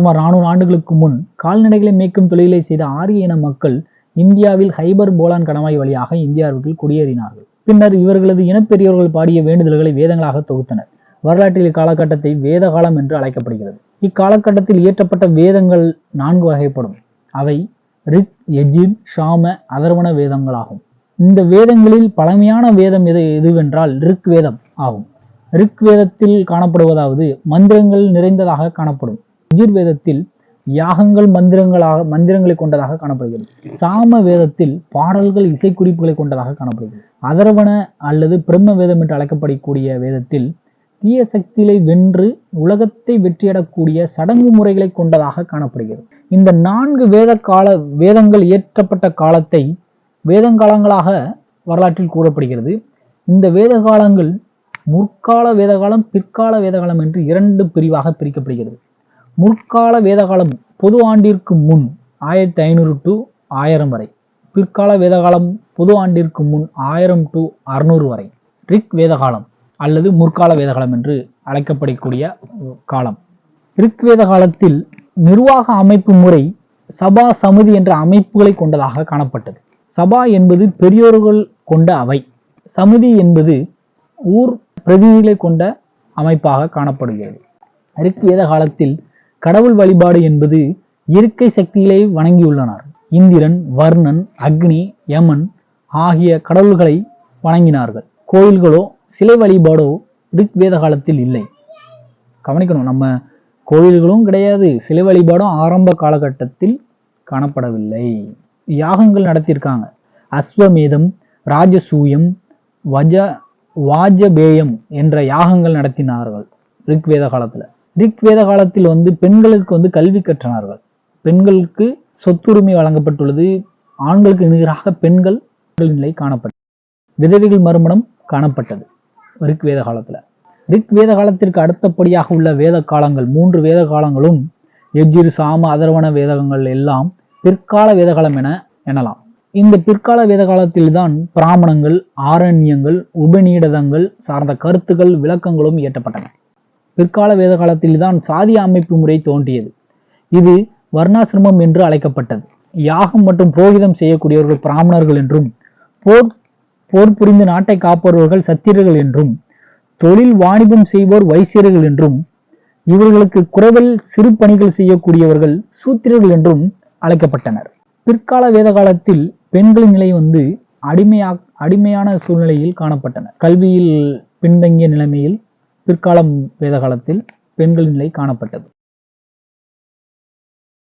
சுமார் நானூறு ஆண்டுகளுக்கு முன் கால்நடைகளை மேய்க்கும் தொழிலை செய்த ஆரிய இன மக்கள் இந்தியாவில் ஹைபர் போலான் கணவாய் வழியாக இந்தியாவிற்குள் குடியேறினார்கள். பின்னர் இவர்களது இனப்பெரியவர்கள் பாடிய வேண்டுதல்களை வேதங்களாக தொகுத்தனர். வரலாற்றில் இக்காலகட்டத்தை வேத காலம் என்று அழைக்கப்படுகிறது. இக்காலகட்டத்தில் இயற்றப்பட்ட வேதங்கள் நான்கு வகைப்படும். அவை ரிக் எஜிர் ஷாம அதர்வண வேதங்களாகும். இந்த வேதங்களில் பழமையான வேதம் எது எதுவென்றால் ரிக் வேதம் ஆகும். ரிக் வேதத்தில் காணப்படுவதாவது மந்திரங்கள் நிறைந்ததாக காணப்படும். யஜுர்வேதத்தில் யாகங்கள் மந்திரங்களாக மந்திரங்களை கொண்டதாக காணப்படுகிறது. சாம வேதத்தில் பாடல்கள் இசைக்குறிப்புகளை கொண்டதாக காணப்படுகிறது. அதர்வன அல்லது பிரம்ம வேதம் என்று அழைக்கப்படக்கூடிய வேதத்தில் தீய சக்திகளை வென்று உலகத்தை வெற்றியிடக்கூடிய சடங்கு முறைகளை கொண்டதாக காணப்படுகிறது. இந்த நான்கு வேத கால வேதங்கள் இயற்றப்பட்ட காலத்தை வேதங்காலங்களாக வரலாற்றில் கூறப்படுகிறது. இந்த வேத காலங்கள் முற்கால வேதகாலம் பிற்கால வேதகாலம் என்று இரண்டு பிரிவாக பிரிக்கப்படுகிறது. முற்கால வேதகாலம் பொது ஆண்டிற்கு முன் ஆயிரத்தி ஐநூறு டு ஆயிரம் வரை. பிற்கால வேதகாலம் பொது ஆண்டிற்கு முன் ஆயிரம் டு அறுநூறு வரை. ரிக் வேதகாலம் அல்லது முற்கால வேதகாலம் என்று அழைக்கப்படக்கூடிய காலம். ரிக்வேத காலத்தில் நிர்வாக அமைப்பு முறை சபா சமிதி என்ற அமைப்புகளை கொண்டதாக காணப்பட்டது. சபா என்பது பெரியோர்கள் கொண்ட அவை. சமிதி என்பது ஊர் பிரதிநிதிகளை கொண்ட அமைப்பாக காணப்படுகிறது. ரிக்வேத காலத்தில் கடவுள் வழிபாடு என்பது இயற்கை சக்திகளை வணங்கியுள்ளனர். இந்திரன் வர்ணன் அக்னி யமன் ஆகிய கடவுள்களை வணங்கினார்கள். கோயில்களோ சிலை வழிபாடோ ரிக்வேத காலத்தில் இல்லை. கவனிக்கணும் நம்ம கோயில்களும் கிடையாது. சிலை வழிபாடும் ஆரம்ப காலகட்டத்தில் காணப்படவில்லை. யாகங்கள் நடத்தியிருக்காங்க. அஸ்வமேதம் ராஜசூயம் வஜ வாஜபேயம் என்ற யாகங்கள் நடத்தினார்கள் ரிக்வேத காலத்தில். ரிக் வேத காலத்தில் வந்து பெண்களுக்கு வந்து கல்வி கற்றனார்கள். பெண்களுக்கு சொத்துரிமை வழங்கப்பட்டுள்ளது. ஆண்களுக்கு நிகராக பெண்கள் நிலை காணப்பட்டது. விதவைகள் மறுமணம் காணப்பட்டது ரிக் வேத காலத்தில் ரிக் வேத காலத்திற்கு அடுத்தபடியாக உள்ள வேத காலங்கள் மூன்று வேத காலங்களும் எஜ்ஜிரு சாம அதர்வன வேதகங்கள் எல்லாம் பிற்கால வேதகாலம் என எனலாம் இந்த பிற்கால வேத காலத்தில்தான் பிராமணங்கள் ஆரண்யங்கள் உபநீடதங்கள் சார்ந்த கருத்துக்கள் விளக்கங்களும் இயற்றப்பட்டன. பிற்கால வேத காலத்தில்தான் சாதி அமைப்பு முறை தோன்றியது. இது வர்ணாசிரமம் என்று அழைக்கப்பட்டது. யாகம் மற்றும் புரோகிதம் செய்யக்கூடியவர்கள் பிராமணர்கள் என்றும் போர் போர் புரிந்து நாட்டை காப்பவர்கள் சத்திரர்கள் என்றும் தொழில் வாணிபம் செய்வோர் வைசியர்கள் என்றும் இவர்களுக்கு குறைவல் சிறு பணிகள் செய்யக்கூடியவர்கள் சூத்திரர்கள் என்றும் அழைக்கப்பட்டனர். பிற்கால வேத காலத்தில் பெண்களின் நிலை வந்து அடிமையா அடிமையான சூழ்நிலையில் காணப்பட்டனர். கல்வியில் பின்தங்கிய நிலைமையில் பிற்காலம் வேத காலத்தில் பெண்களின் நிலை காணப்பட்டது.